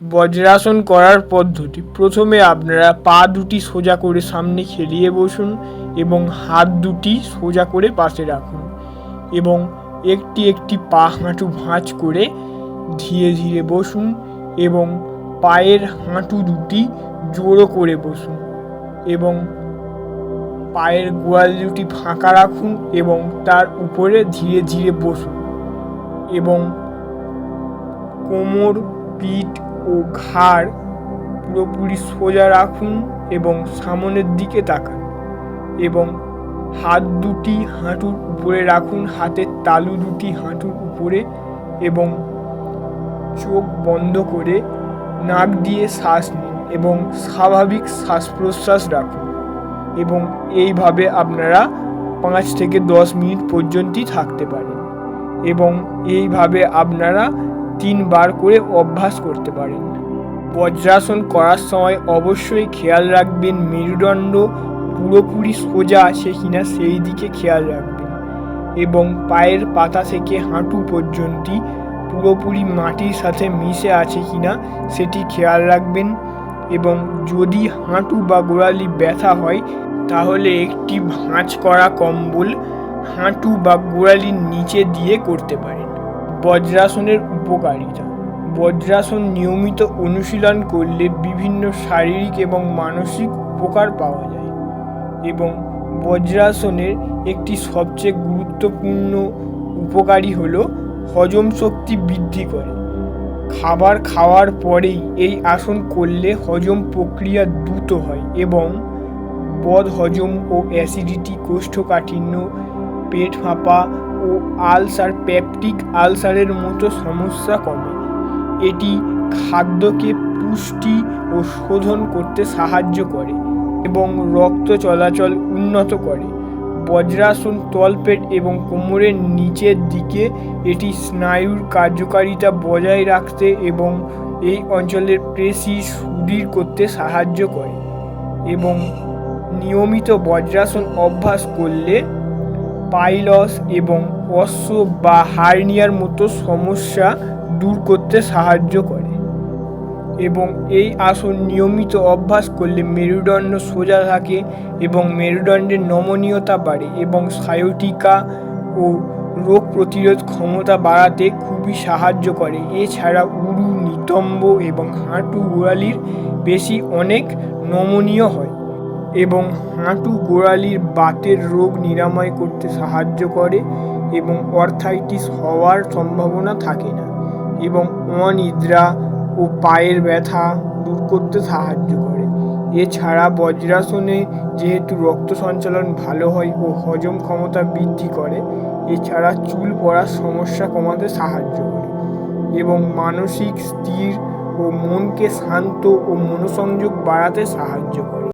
বজ্রাসন করার পদ্ধতি। প্রথমে আপনারা পা দুটি সোজা করে সামনে খেলিয়ে বসুন এবং হাত দুটি সোজা করে পাশে রাখুন এবং একটি একটি পা হাঁটু ভাঁজ করে ধীরে ধীরে বসুন এবং পায়ের হাঁটু দুটি জোড়ো করে বসুন এবং পায়ের গোয়াল দুটি ফাঁকা রাখুন এবং তার উপরে ধীরে ধীরে বসুন এবং কোমর, পিঠ ও ঘাড় পুরোপুরি সোজা রাখুন এবং সামনের দিকে তাকান এবং হাত দুটি হাঁটুর উপরে রাখুন, হাতের তালু দুটি হাঁটুর উপরে এবং চোখ বন্ধ করে নাক দিয়ে শ্বাস নিন এবং স্বাভাবিক শ্বাস প্রশ্বাস রাখুন এবং এইভাবে আপনারা পাঁচ থেকে দশ মিনিট পর্যন্তই থাকতে পারেন এবং এইভাবে আপনারা তিনবার করে অভ্যাস করতে পারেন। বজ্রাসন করার সময় অবশ্যই খেয়াল রাখবেন, মেরুদণ্ড পুরোপুরি সোজা আছে কিনা সেই দিকে খেয়াল রাখবেন এবং পায়ের পাতা থেকে হাঁটু পর্যন্তই পুরোপুরি মাটির সাথে মিশে আছে কিনা সেটি খেয়াল রাখবেন এবং যদি হাঁটু বা গোড়ালি ব্যথা হয়, তাহলে একটি ভাঁজ করা কম্বল হাঁটু বা গোড়ালির নিচে দিয়ে করতে পারেন। বজ্রাসনের উপকারিতা। বজ্রাসন নিয়মিত অনুশীলন করলে বিভিন্ন শারীরিক এবং মানসিক উপকার পাওয়া যায় এবং বজ্রাসনের একটি সবচেয়ে গুরুত্বপূর্ণ উপকারী হল হজম শক্তি বৃদ্ধি করে। খাবার খাওয়ার পরেই এই আসন করলে হজম প্রক্রিয়া দ্রুত হয় এবং বদ হজম ও অ্যাসিডিটি, কোষ্ঠকাঠিন্য, পেট ফাঁপা ও আলসার পেপটিক আলসারের মতো সমস্যা কমে। এটি খাদ্যকে পুষ্টি ও শোধন করতে সাহায্য করে এবং রক্ত চলাচল উন্নত করে। বজ্রাসন, তলপেট এবং কোমরের নিচের দিকে এটি স্নায়ুর কার্যকারিতা বজায় রাখতে এবং এই অঞ্চলের পেশি সুদৃঢ় করতে সাহায্য করে এবং নিয়মিত বজ্রাসন অভ্যাস করলে পাইলস এবং অশ্ব বা হার্নিয়ার মতো সমস্যা দূর করতে সাহায্য করে। এবং এই আসন নিয়মিত অভ্যাস করলে মেরুদণ্ড সোজা থাকে এবং মেরুদণ্ডের নমনীয়তা বাড়ে এবং সায়োটিকা ও রোগ প্রতিরোধ ক্ষমতা বাড়াতে খুবই সাহায্য করে। এছাড়া উরু, নিতম্ব এবং হাঁটু গোড়ালির বেশি অনেক নমনীয় হয়। এবং হাঁটু গোড়ালির বাতের রোগ নিরাময় করতে সাহায্য করে এবং অর্থাইটিস হওয়ার সম্ভাবনা থাকে না এবং অনিদ্রা ও পায়ের ব্যথা দূর করতে সাহায্য করে। এছাড়া বজ্রাসনে যেহেতু রক্ত সঞ্চালন ভালো হয় ও হজম ক্ষমতা বৃদ্ধি করে, এছাড়া চুল পড়ার সমস্যা কমাতে সাহায্য করে এবং মানসিক স্থির ও মনকে শান্ত ও মনোসংযোগ বাড়াতে সাহায্য করে।